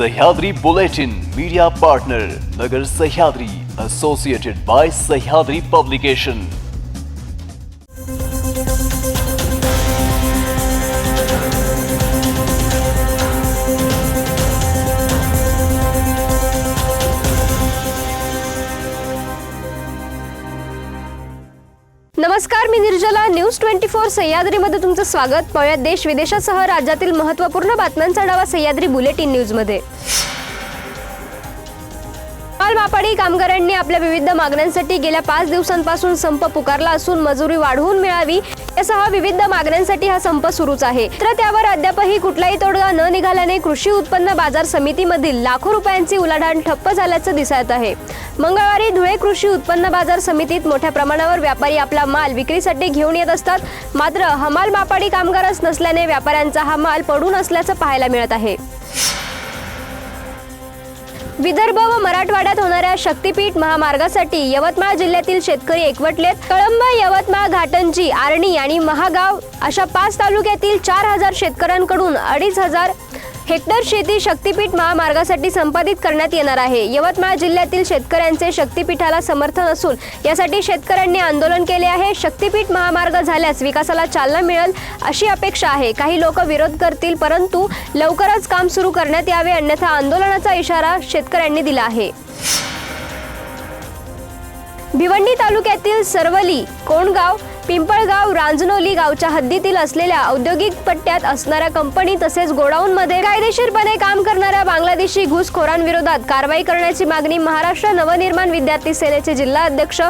Sahyadri bulletin media partner Nagar Sahyadri associated by Sahyadri publication नमस्कार मी Nirjala news twenty four सह्याद्रीमध्ये तुमचं स्वागत. पाहूयात देश विदेशासह राज्यातील महत्त्वपूर्ण बातम्यांचा डावा सह्याद्री बुलेटिन न्यूजमध्ये. माल मापाडी कामगारांनी आपल्या विविध मागण्यांसाठी गेल्या पाच दिवसांपासून संप पुकारला असून मजुरी वाढवून मिळावी यासह विविध मागण्यांसाठी हा संप सुरूच आहे. तर त्यावर अद्यापही कुठलाही तोडगा न निघाल्याने कृषी उत्पन्न बाजार समितीमधील लाखो रुपयांची उलाढाल ठप्प झाल्याचं दिसत आहे. मंगळवारी धुळे कृषी उत्पन्न बाजार समितीत मोठ्या प्रमाणावर व्यापारी आपला माल विक्रीसाठी घेऊन येत असतात. मात्र हमाल मापाडी कामगारच नसल्याने व्यापाऱ्यांचा हा माल पडून असल्याचं पाहायला मिळत आहे. विदर्भ व मराठवाड्यात होणाऱ्या शक्तीपीठ महामार्गासाठी यवतमाळ जिल्ह्यातील शेतकरी एकवटलेत. कळंब यवतमाळ घाटंजी आर्णी आणि महागाव अशा पाच तालुक्यातील चार हजार शेतकऱ्यांकडून अडीच हजार हेक्टर शेती शक्तीपीठ महामार्गासाठी संपादित करण्यात येणार आहे. यवतमाळ जिल्ह्यातील शेतकऱ्यांचे शक्तीपीठाला समर्थन असून यासाठी शेतकऱ्यांनी आंदोलन केले आहे. शक्तीपीठ महामार्ग झाल्यास विकासाला चालना मिळेल अशी अपेक्षा आहे. काही लोक विरोध करतील परंतु लवकरच काम सुरू करण्यात यावे अन्यथा आंदोलनाचा इशारा शेतकऱ्यांनी दिला आहे. भिवंडी तालुक्यातील सर्वली कोणगाव पिंपळगाव रांजनोली गावच्या हद्दीतील असलेल्या औद्योगिक पट्ट्यात असणाऱ्या कंपनी तसेच गोडाऊनमध्ये कायदेशीरपणे काम करणाऱ्या बांगलादेशी घुसखोरांविरोधात कारवाई करण्याची मागणी महाराष्ट्र नवनिर्माण विद्यार्थी सेनेचे जिल्हा अध्यक्ष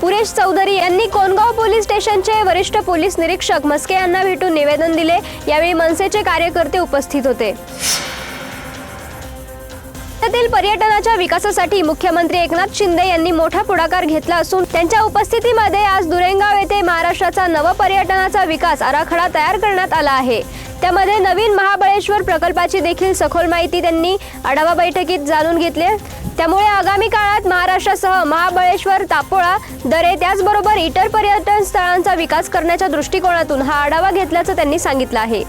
पुरेश चौधरी यांनी कोणगाव पोलीस स्टेशनचे वरिष्ठ पोलीस निरीक्षक मस्के यांना भेटून निवेदन दिले. यावेळी मनसेचे कार्यकर्ते उपस्थित होते. राज्यातील पर्यटनाच्या विकासासाठी मुख्यमंत्री एकनाथ शिंदे यांनी मोठा पुढाकार घेतला असून त्यांच्या उपस्थितीमध्ये आज दुरेंगाव येथे महाराष्ट्राचा नव पर्यटनाचा विकास आराखडा तयार करण्यात आला आहे. त्यामध्ये नवीन महाबळेश्वर प्रकल्पाची देखील सखोल माहिती त्यांनी आढावा बैठकीत जाणून घेतली. त्यामुळे आगामी काळात महाराष्ट्रासह महाबळेश्वर तापोळा दरे त्याचबरोबर इतर पर्यटन स्थळांचा विकास करण्याच्या दृष्टिकोनातून हा आढावा घेतल्याचं त्यांनी सांगितलं आहे.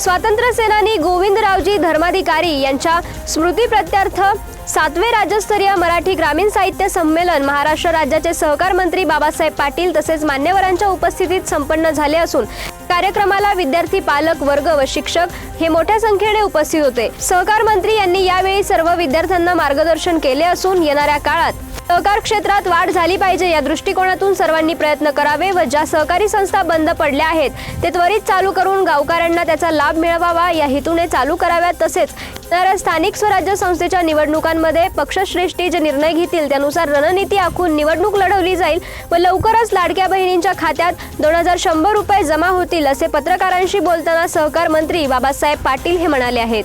स्वातंत्र्य सेनानी गोविंदरावजी धर्माधिकारी यांच्या स्मृती प्रत्यर्थ सातवे राज्यस्तरीय मराठी ग्रामीण साहित्य संमेलन महाराष्ट्र राज्याचे सहकार मंत्री बाबासाहेब पाटील तसेच मान्यवरांच्या उपस्थितीत संपन्न झाले असून कार्यक्रमाला विद्यार्थी पालक वर्ग व शिक्षक हे मोठ्या संख्येने उपस्थित होते. सहकार मंत्री यांनी यावेळी सर्व विद्यार्थ्यांना मार्गदर्शन केले असून येणाऱ्या काळात सहकार क्षेत्रात वाढ झाली पाहिजे. या दृष्टिकोनातून सर्वांनी प्रयत्न करावे व ज्या सहकारी संस्था बंद पडल्या आहेत ते त्वरित चालू करून गावकऱ्यांना त्याचा लाभ मिळवावा. या हेतूने चालू कराव्यात तसेच तर स्थानिक स्वराज्य संस्थेच्या निवडणुकांमध्ये पक्षश्रेष्ठी जे निर्णय घेतील त्यानुसार रणनीती आखून निवडणूक लढवली जाईल व लवकरच लाडक्या बहिणींच्या खात्यात दोन हजार शंभर रुपये जमा होतील असे पत्रकारांशी बोलताना सहकार मंत्री बाबासाहेब पाटील हे म्हणाले आहेत.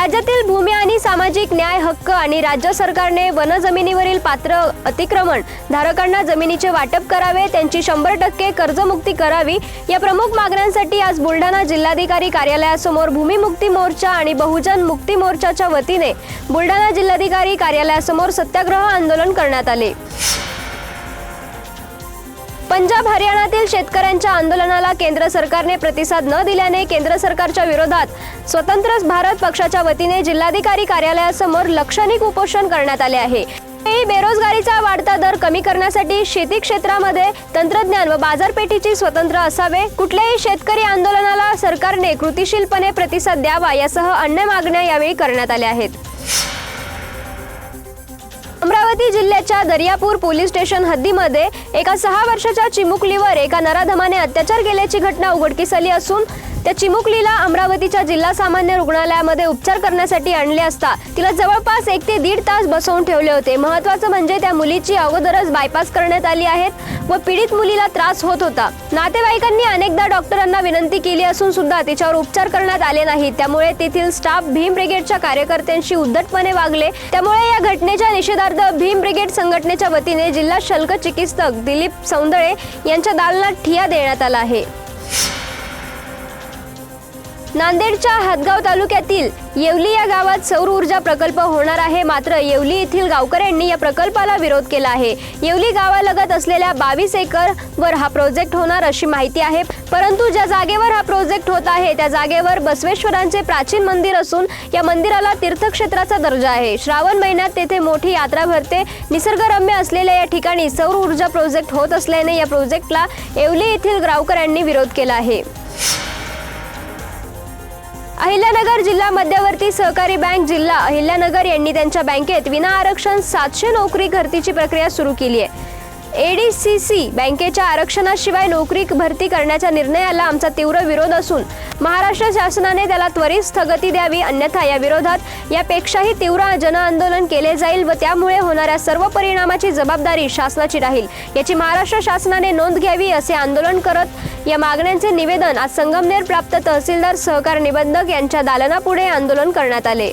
राज्यातील भूमी आणि सामाजिक न्याय हक्क आणि राज्य सरकारने वन जमिनीवरील पात्र अतिक्रमण धारकांना जमिनीचे वाटप करावे त्यांची शंभर टक्के कर्जमुक्ती करावी या प्रमुख मागण्यांसाठी आज बुलढाणा जिल्हाधिकारी कार्यालयासमोर भूमिमुक्ती मोर्चा आणि बहुजन मुक्ती मोर्चाच्या वतीने बुलढाणा जिल्हाधिकारी कार्यालयासमोर सत्याग्रह आंदोलन करण्यात आले. पंजाब हरियाणातील शेतकऱ्यांच्या आंदोलनाला केंद्र सरकारने प्रतिसाद न दिल्याने केंद्र सरकारच्या विरोधात स्वतंत्र भारत पक्षाच्या वतीने जिल्हाधिकारी कार्यालयासमोर लक्षणिक उपोषण करण्यात आले आहे. बेरोजगारीचा वाढता दर कमी करण्यासाठी शेती क्षेत्रामध्ये तंत्रज्ञान व बाजारपेठेची स्वतंत्र असावे कुठल्याही शेतकरी आंदोलनाला सरकारने कृतीशीलपणे प्रतिसाद द्यावा यासह अन्य मागण्या यावेळी करण्यात आल्या आहेत. अमरावती जिल्ह्याच्या दर्यापूर पोलीस स्टेशन हद्दीमध्ये एका सहा वर्षाच्या चिमुकलीवर एका नराधमाने अत्याचार केल्याची घटना उघडकीस आली असून त्या चिमुकलीला अमरावतीच्या जिल्हा सामान्य रुग्णालयामध्ये उपचार करण्यासाठी आणले असता तिला जवळपास एक ते दीड तास बसवून ठेवले होते. महत्वाचं म्हणजे त्या मुलीची अगोदरच बायपास करण्यात आली आहेत व पीडित मुलीला त्रास होत होता. नातेवाईकांनी अनेकदा डॉक्टरांना विनंती केली असून सुद्धा तिच्यावर उपचार करण्यात आले नाही त्यामुळे तेथील स्टाफ भीम ब्रिगेडच्या कार्यकर्त्यांशी उद्धटपणे वागले. त्यामुळे या घटनेच्या निषेधार्थ भीम ब्रिगेड संघटनेच्या वतीने जिल्हा शल्क चिकित्सक दिलीप सौंदळे यांच्या दालनात ठिया देण्यात आला आहे. नांदेडच्या हदगाव तालुक्यातील येवली या गावात सौर ऊर्जा प्रकल्प होणार आहे. मात्र येवली येथील गावकऱ्यांनी या प्रकल्पाला विरोध केला आहे. येवली गावालगत असलेल्या बावीस एकर वर हा प्रोजेक्ट होणार अशी माहिती आहे. परंतु ज्या जागेवर हा प्रोजेक्ट होत आहे त्या जागेवर बसवेश्वरांचे प्राचीन मंदिर असून या मंदिराला तीर्थक्षेत्राचा दर्जा आहे. श्रावण महिन्यात तेथे मोठी यात्रा भरते. निसर्गरम्य असलेल्या या ठिकाणी सौर ऊर्जा प्रोजेक्ट होत असल्याने या प्रोजेक्टला येवली येथील गावकऱ्यांनी विरोध केला आहे. अहिल्यानगर जिल्हा मध्यवर्ती सहकारी बँक जिल्हा अहिल्यानगर यांनी त्यांच्या बँकेत विना आरक्षण सातशे नोकरी भरतीची प्रक्रिया सुरू केली आहे. एडीसीसी बँकेच्या आरक्षणाशिवाय नोकरी भरती करण्याच्या निर्णयाला आमचा तीव्र विरोध असून महाराष्ट्र शासनाने त्याला त्वरित स्थगिती द्यावी अन्यथा या विरोधात यापेक्षाही तीव्र जनआंदोलन केले जाईल व त्यामुळे होणाऱ्या सर्व परिणामाची जबाबदारी शासनाची राहील. याची महाराष्ट्र शासनाने नोंद घ्यावी असे आंदोलन करत या मागण्यांचे निवेदन आज संगमनेर प्राप्त तहसीलदार सहकार निबंधक यांच्या दालनापुढे आंदोलन करण्यात आले.